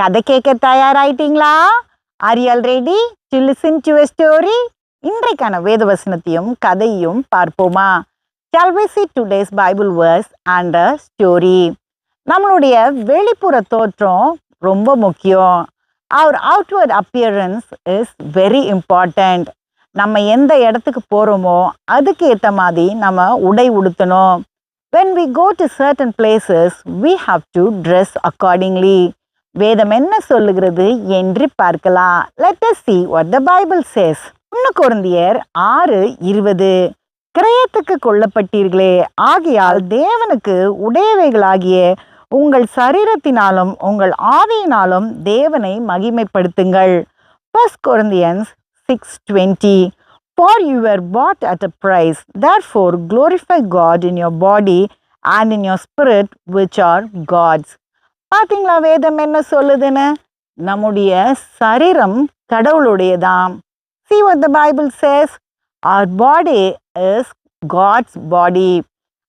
கதை கேட்க தயாராயிட்டீங்களா? Are you ready to listen to story இன்றைக்கான வேத வசனத்தையும் கதையும் பார்ப்போமா? Shall we see today's Bible verse and a story நம்மளுடைய வெளிப்புற தோற்றம் ரொம்ப முக்கியம். Our outward appearance is very important நம்ம எந்த இடத்துக்கு போகிறோமோ அதுக்கு ஏற்ற மாதிரி நம்ம உடை உடுத்தணும். When we go to certain places we have to dress accordingly வேதம் என்ன சொல்லுகிறது என்று பார்க்கலாம். Let us see what the Bible says ஒன்று குழந்தையர் ஆறு இருபது. கிரயத்துக்கு கொல்லப்பட்டீர்களே ஆகையால் தேவனுக்கு உடையவைகளாகிய உங்கள் சரீரத்தினாலும் உங்கள் ஆவியினாலும் தேவனை மகிமைப்படுத்துங்கள். First Corinthians six twenty for your bought at a price therefore glorify God in your body and in your spirit which are God's பாத்தீங்களா வேதம் என்ன சொல்லுதுன்னு? நம்முடைய சரீரம் கடவுளுடையதாம். See what the Bible says our body is God's body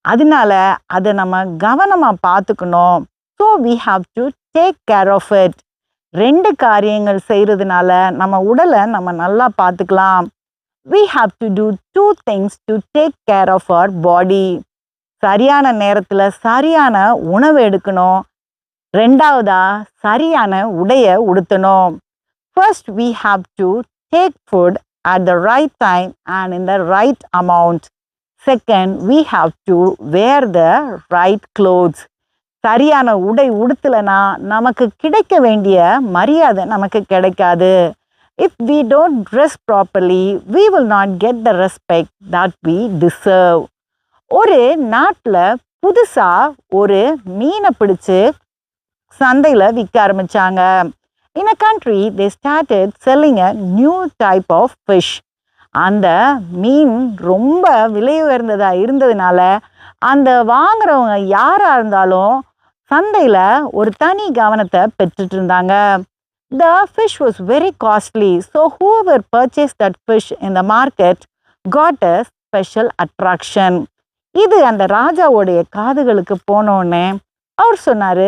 அதனால அதை நம்ம கவனமாக பார்த்துக்கணும். So we have to take care of it ரெண்டு காரியங்கள் செய்கிறதுனால நம்ம உடலை நம்ம நல்லா பார்த்துக்கலாம். We have to do two things to take care of our body சரியான நேரத்தில் சரியான உணவு எடுக்கணும். ரெண்டாவதா சரியான உடைய உடுத்தணும் first we have to take food at the right time and in the right amount second we have to wear the right clothes சரியான உடை உடுத்தலைன்னா நமக்கு கிடைக்க வேண்டிய மரியாதை நமக்கு கிடைக்காது if we don't dress properly we will not get the respect that we deserve ஒரு நாட்டில் புதுசாக ஒரு மீனை பிடிச்சி சந்தையில் விற்க ஆரம்பித்தாங்க in a country they started selling a new type of fish அந்த மீன் ரொம்ப விலை உயர்ந்ததாக இருந்ததுனால அந்த வாங்குறவங்க யாராக இருந்தாலும் சந்தையில் ஒரு தனி கவனத்தை பெற்றுட்டு இருந்தாங்க. The fish was very costly so whoever purchase that fish in the market got a special attraction இது அந்த ராஜாவுடைய காதுகளுக்கு போனோடனே அவர் சொன்னார்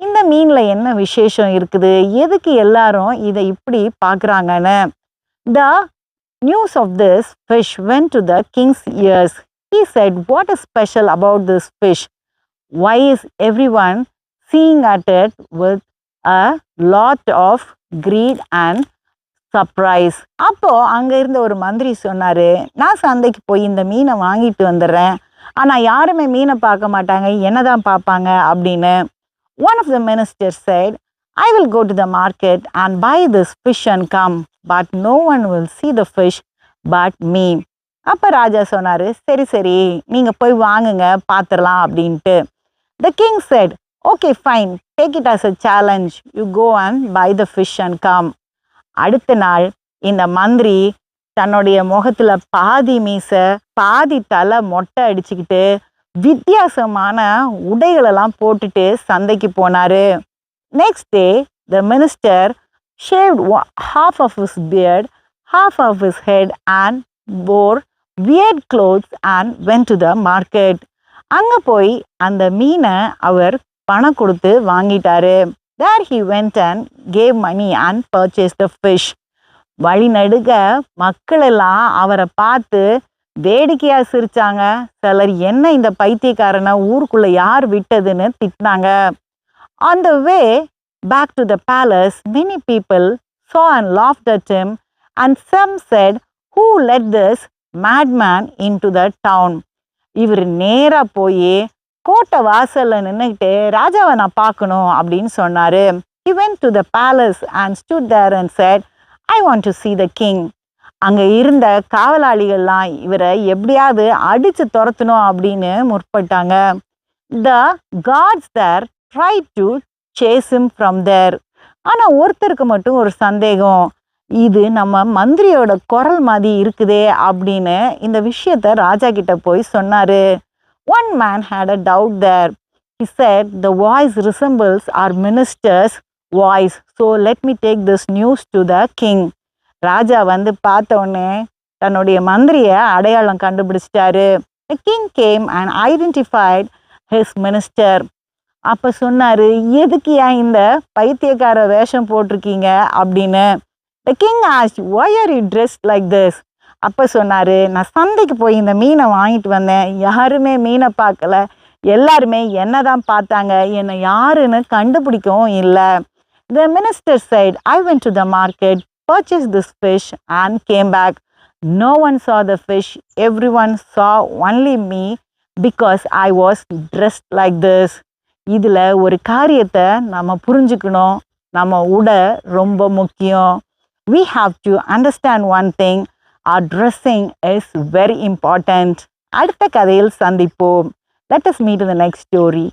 இந்த மீனில் என்ன விசேஷம் இருக்குது? எதுக்கு எல்லாரும் இதை இப்படி பார்க்குறாங்கன்னு the news of this fish went to the king's ears he said what is special about this fish why is every one seeing at it with a lot of greed and surprise அப்போது அங்கே இருந்த ஒரு மந்திரி சொன்னார் நான் சந்தைக்கு போய் இந்த மீனை வாங்கிட்டு வந்துடுறேன். ஆனால் யாருமே மீனை பார்க்க மாட்டாங்க. என்னதான் பார்ப்பாங்க? அப்படின்னு. One of the minister said I will go to the market and buy this fish and come but no one will see the fish but me அப்போ ராஜா சொன்னார் சரி சரி நீங்கள் போய் வாங்குங்க பார்த்துடலாம் அப்படின்ட்டு. The king said okay fine take it as a challenge you go and buy the fish and come அடுத்த நாள் இந்த மந்திரி தன்னுடைய முகத்தில் பாதி மீசை பாதி தலை மொட்டை அடிச்சுக்கிட்டு வித்தியாசமான உடைகளெல்லாம் போட்டுட்டு சந்தைக்கு போனார். Next day the minister shaved half of his beard half of his head and wore weird clothes and went to the market அங்கே போய் அந்த மீனை அவர் பணம் கொடுத்து வாங்கிட்டாரு. There he went and gave money and purchase the fish வழிநடுக நடுக மக்களெல்லாம் அவரை பார்த்து வேடிக்கையாக சிரிச்சாங்க. சிலர் என்ன இந்த பைத்தியக்காரனை ஊருக்குள்ளே யார் விட்டதுன்னு திட்டினாங்க. On the way back to the palace many people saw and laugh dim him and said who let this madman into the town இவர் நேராக போய் கோட்டை வாசலில் நின்றுக்கிட்டு ராஜாவை நான் பார்க்கணும் அப்படின்னு சொன்னார். He to the palace and stood there and said I want to see the king அங்கே இருந்த காவலாளிகள்லாம் இவரை எப்படியாவது அடித்து துரத்தணும் அப்படின்னு முற்பட்டாங்க. The guards there try to chase from there ஆனால் ஒருத்தருக்கு மட்டும் ஒரு சந்தேகம் இது நம்ம மந்திரியோட குரல் மாதிரி இருக்குதே அப்படின்னு இந்த விஷயத்த ராஜா கிட்ட போய் சொன்னார். One man had a doubt there he said the voice resembles our minister's voice so let me take this news to the king ராஜா வந்து பார்த்த உடனே தன்னுடைய மந்திரியை அடையாளம் கண்டுபிடிச்சிட்டாரு. King came and identified his minister அப்போ சொன்னார் எதுக்கு ஏன் இந்த பைத்தியக்கார வேஷம் போட்டிருக்கீங்க? அப்படின்னு. The king as why are you dress like this அப்போ சொன்னார் நான் சந்தைக்கு போய் இந்த மீனை வாங்கிட்டு வந்தேன். யாருமே மீனை பார்க்கல. எல்லாருமே என்ன தான் பார்த்தாங்க என்னை யாருன்னு கண்டுபிடிக்கவும் இல்லை. The minister said I went to the market purchase this fish and came back no one saw the fish every one saw only me because I was dressed like this இதில் ஒரு காரியத்தை நம்ம புரிஞ்சுக்கணும் நம்ம உடை ரொம்ப முக்கியம் we have to understand one thing our dressing is very important அடுத்த கதையில் சந்திப்போம் let us meet in the next story